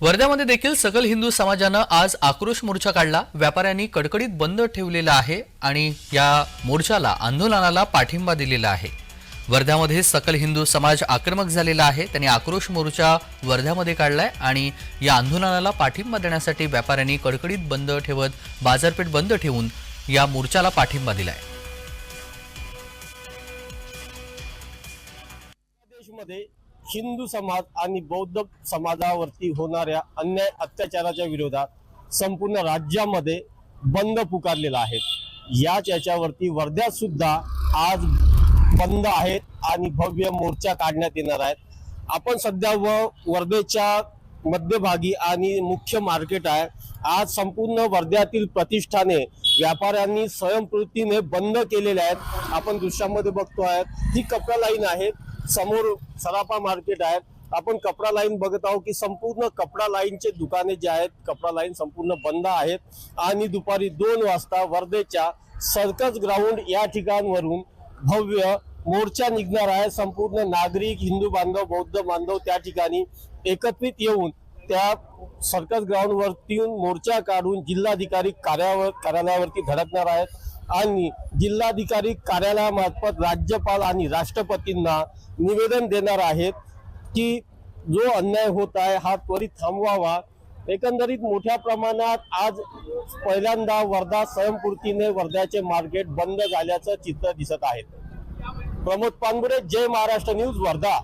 वर्ध्यामध्ये देखील सकल हिंदू समाजानं आज आक्रोश मोर्चा काढला. व्यापाऱ्यांनी कडकडीत बंद ठेवलेला आहे आणि या मोर्चाला आंदोलनाला पाठिंबा दिलेला आहे. वर्ध्यामध्ये सकल हिंदू समाज आक्रमक झालेला आहे. त्यांनी आक्रोश मोर्चा वर्ध्यामध्ये काढलाय आणि या आंदोलनाला पाठिंबा देण्यासाठी व्यापाऱ्यांनी कडकडीत बंद ठेवत बाजारपेठ बंद ठेवून या मोर्चाला पाठिंबा दिलाय. देशमध्ये हिंदू समाज आणि बौद्ध समाजावरती होणाऱ्या अन्याय अत्याचाराच्या विरोधात संपूर्ण राज्यामध्ये बंद पुकारलेला आहे. याच याच्यावरती वर्ध्यात सुद्धा आज बंद आहेत आणि भव्य मोर्चा काढण्यात येणार आहेत. आपण सध्या व वर्धेच्या मध्यभागी आणि मुख्य मार्केट आहे. आज संपूर्ण वर्ध्यातील प्रतिष्ठाने व्यापाऱ्यांनी स्वयंपूर्तीने बंद केलेले आहेत. आपण दृश्यामध्ये बघतो आहे ही कपडा लाईन आहे समोर सराफा मार्केट आहे. आपण कपडा लाईन बघत आहोत की संपूर्ण कपडा लाईनचे दुकाने जे आहेत कपडा लाईन संपूर्ण बंद आहेत. आणि दुपारी दोन वाजता वर्धेच्या सर्कस ग्राउंड या ठिकाणवरून भव्य मोर्चा निघणार आहे. संपूर्ण नागरिक हिंदू बांधव बौद्ध बांधव त्या ठिकाणी एकत्रित येऊन त्या सर्कस ग्राउंड वरती मोर्चा काढून जिल्हाधिकारी कार्यावर कार्यालयावरती धडकणार आहेत. आणि जिल्हाधिकारी कार्यालयामार्फत राज्यपाल आणि राष्ट्रपतींना निवेदन देणार आहेत की जो अन्याय होत आहे हा त्वरित थांबवावा. एकंदरीत मोठ्या प्रमाणात आज पहिल्यांदा वर्धा स्वयंपूर्तीने वर्ध्याचे मार्केट बंद झाल्याचं चित्र दिसत आहे. प्रमोद पांगुरे जय महाराष्ट्र न्यूज वर्धा.